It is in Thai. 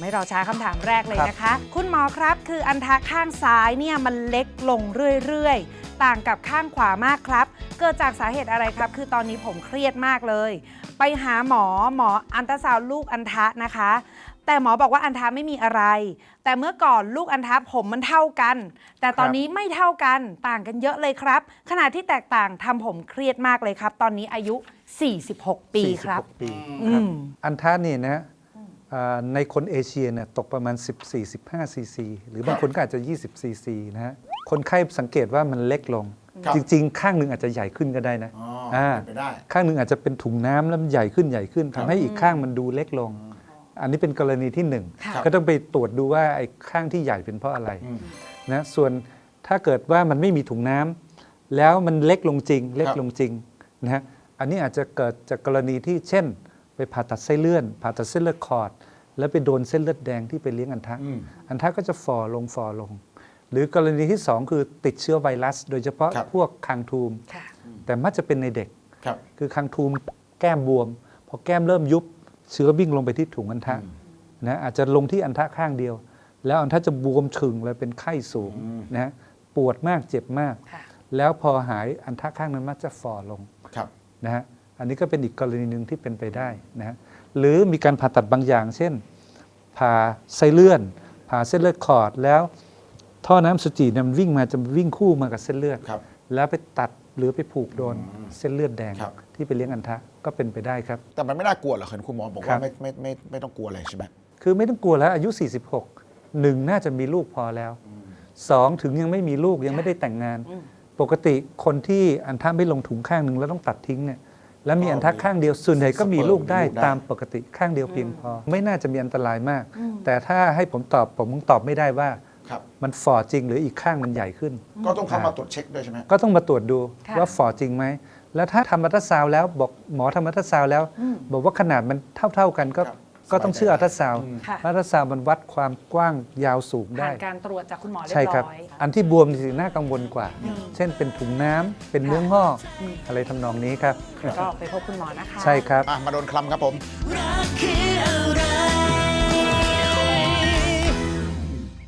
ไม่รอช้าคำถามแรกเลยนะคะ คุณหมอครับคืออันทะข้างซ้ายเนี่ยมันเล็กลงเรื่อยๆ ต่างกับข้างขวามากครับ เกิดจากสาเหตุอะไรครับ คือตอนนี้ผมเครียดมากเลย ไปหาหมอหมออันตราซาวด์ลูกอันทะนะคะ แต่หมอบอกว่าอันทะไม่มีอะไร แต่เมื่อก่อนลูกอันทะผมมันเท่ากัน แต่ตอนนี้ไม่เท่ากันต่างกันเยอะเลยครับ ขณะที่แตกต่างทำผมเครียดมากเลยครับ ตอนนี้อายุ 46 ปีครับ46ปีอืครับมอันท่านี่นะอ่า ในคนเอเชียเนี่ยตกประมาณ 14-15ซีซีหรือบางคนก็อาจจะ 20ซีซีนะฮะคนไข้สังเกตว่ามันเล็กลงครับจริง ๆ ข้างหนึ่งอาจจะใหญ่ขึ้นก็ได้นะอ๋ออ่าเป็นไปได้ ข้างหนึ่งอาจจะเป็นถุงน้ำแล้วมันใหญ่ขึ้นใหญ่ขึ้นครับทำให้อีกข้างมันดูเล็กลง อันนี้เป็นกรณีที่หนึ่งค่ะก็ต้องไปตรวจดูว่าไอ้ข้างที่ใหญ่เป็นเพราะอะไรอืมนะส่วนถ้าเกิดว่ามันไม่มีถุงน้ำแล้วมันเล็กลงจริง เล็กครับลงจริงนะฮะอันนี้อาจจะเกิดจากกรณีที่เช่น ไปผ่าตัดไส้เลื่อนผ่าตัดเส้นเลือดขอด แล้วไปโดนเส้นเลือดแดงที่ไปเลี้ยงอันทะอืมอันทะก็จะฝ่อลงฝ่อลง หรือกรณีที่สองคือติดเชื้อไวรัส โดยเฉพาะครับพวกคางทูมค่ะแต่มักจะเป็นในเด็กครับคือคางทูมแก้มบวม พอแก้มเริ่มยุบเชื้อวิ่งลงไปที่ถุงอันทะนะอาจจะลงที่อันทะข้างเดียว แล้วอันทะจะบวมฉึงเลยเป็นไข้สูงอืมนะฮะปวดมากเจ็บมากค่ะแล้วพอหายอันทะข้างนั้นมักจะฝ่อลงครับนะฮะ อันนี้ก็เป็นอีกกรณีหนึ่งที่เป็นไปได้นะฮะหรือมีการผ่าตัดบางอย่าง เช่นผ่าไส้เลื่อนผ่าเส้นเลือดขอดแล้ว ท่อน้ำสุจิเนี่ยมันวิ่งมาจะวิ่งคู่มากับเส้นเลือดครับแล้วไปตัดหรือไปผูกโดนเส้นเลือดแดงครับที่ไปเลี้ยงอันทะก็เป็นไปได้ครับ แต่มันไม่น่ากลัวหรอกเห็นคุณหมอบอกครัว่าบไม่ไม่ไม่ไม่ต้องกลัวอะไรใช่ไหมคือไม่ต้องกลัวแล้วอายุ 46หนึ่งน่าจะมีลูกพอแล้วสองถึงยังไม่มีลูกยังไม่ได้แต่งงาน ปกติคนที่อันทะไม่ลงถุงข้างหนึ่งแล้วต้องตัดทิ้งเนี่ย แล้วมีอันทะข้างเดียวส่วนใหญ่ก็มีลูกได้ตามปกติข้างเดียวเพียงพอ ไม่น่าจะมีอันตรายมาก แต่ถ้าให้ผมตอบผมคงตอบไม่ได้ว่าครับมันฝ่อจริงหรืออีกข้างมันใหญ่ขึ้น ก็ต้องเข้ามาตรวจเช็คด้วยใช่ไหมก็ต้องมาตรวจดูค่ะว่าฝ่อจริงไหมแล้วถ้าทำอัลตราซาวด์แล้วบอกหมอทำอัลตราซาวด์แล้ว บอกว่าขนาดมันเท่า ๆกันก็ครับ ก็ต้องเชื่ออัลตราซาวด์ค่ะ อัลตราซาวด์มันวัดความกว้างยาวสูงผ่าได้ นการตรวจจากคุณหมอเรียใช่บครับ ร้อย อันที่บวมนี่สิน่ากังวลกว่าเช่นเป็นถุงน้ำเป็นเนื้องอกอืม อะไรทำนองนี้ครับ ก็ไปพบคุณหมอนะคะ ใช่ครับ อะมาโดนคลำครับผมรักคืออะไร